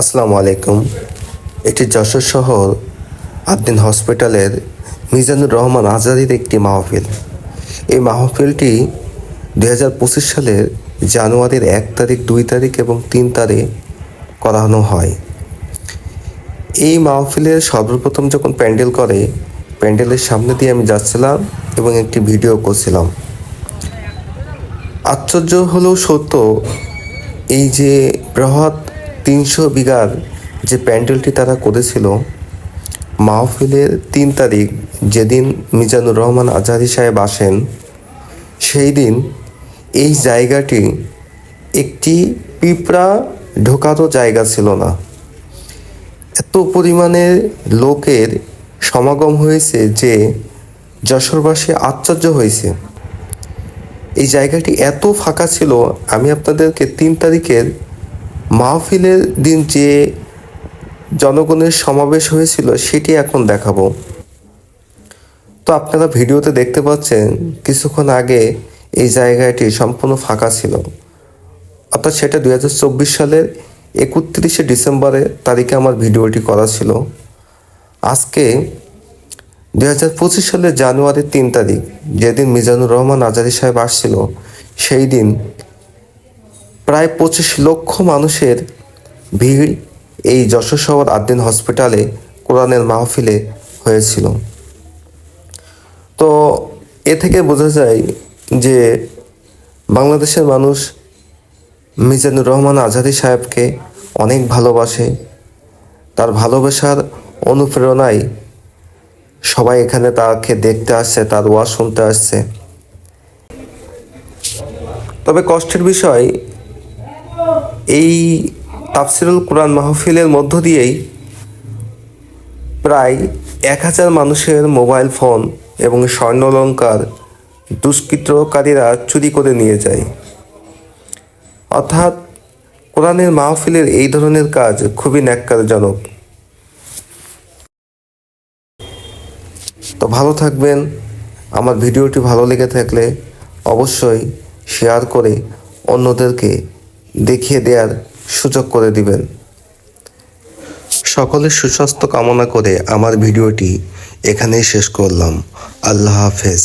আসসালামু আলাইকুম। এটি যশোর শহর আবদিন হসপিটালের মিজানুর রহমান আজারির একটি মাহফিল। এই মাহফিলটি দু হাজার পঁচিশ সালের জানুয়ারির এক তারিখ, দুই তারিখ এবং তিন তারিখ করানো হয়। এই মাহফিলের সর্বপ্রথম যখন প্যান্ডেল করে, প্যান্ডেলের সামনে দিয়ে আমি যাচ্ছিলাম এবং একটি ভিডিও করছিলাম। আশ্চর্য হলেও সত্য, এই যে বৃহৎ তিনশো বিঘার যে প্যান্ডেলটি তারা করেছিল মাহফিলের তিন তারিখ যেদিন মিজানুর রহমান আজহারি সাহেব আসেন, সেই দিন এই জায়গাটি একটি পিঁপড়া ঢোকারও জায়গা ছিল না। এত পরিমাণে লোকের সমাগম হয়েছে যে যশোরবাসী আশ্চর্য হয়েছে। এই জায়গাটি এত ফাঁকা ছিল, আমি আপনাদেরকে তিন তারিখের মাহফিলের দিন যে জনগণের সমাবেশ হয়েছিল, সেটি এখন দেখাবো। তো আপনারা ভিডিওতে দেখতে পাচ্ছেন, কিছুক্ষণ আগে এই জায়গাটি সম্পূর্ণ ফাঁকা ছিল। অর্থাৎ সেটা দুই হাজার চব্বিশ সালের একত্রিশে ডিসেম্বরে তারিখে আমার ভিডিওটি করা ছিল। আজকে দুই হাজার পঁচিশ সালের জানুয়ারির তিন তারিখ, যেদিন মিজানুর রহমান আজারি সাহেব আসছিল, সেই দিন প্রায় পঁচিশ লক্ষ মানুষের ভিড় এই যশোর শহর আদ্দিন হসপিটালে কোরআনের মাহফিলে হয়েছিল। তো এ থেকে বোঝা যায় যে বাংলাদেশের মানুষ মিজানুর রহমান আজাদি সাহেবকে অনেক ভালোবাসে। তার ভালোবাসার অনুপ্রেরণায় সবাই এখানে তাকে দেখতে আসছে, তার ওয়াজ শুনতে আসছে। তবে কষ্টের বিষয় এই তাফসিরুল কোরআন মাহফিলের মধ্য দিয়েই প্রায় এক হাজার মানুষের মোবাইল ফোন এবং স্বর্ণলঙ্কার দুষ্কৃতকারীরা চুরি করে নিয়ে যায়। অর্থাৎ কোরআনের মাহফিলের এই ধরনের কাজ খুবই ন্যাক্কারজনক। তো ভালো থাকবেন। আমার ভিডিওটি ভালো লেগে থাকলে অবশ্যই শেয়ার করে অন্যদেরকে দেখিয়ে দেওয়ার সুযোগ করে দিবেন। সকলের সুস্বাস্থ্য কামনা করে আমার ভিডিওটি এখানেই শেষ করলাম। আল্লাহ হাফেজ।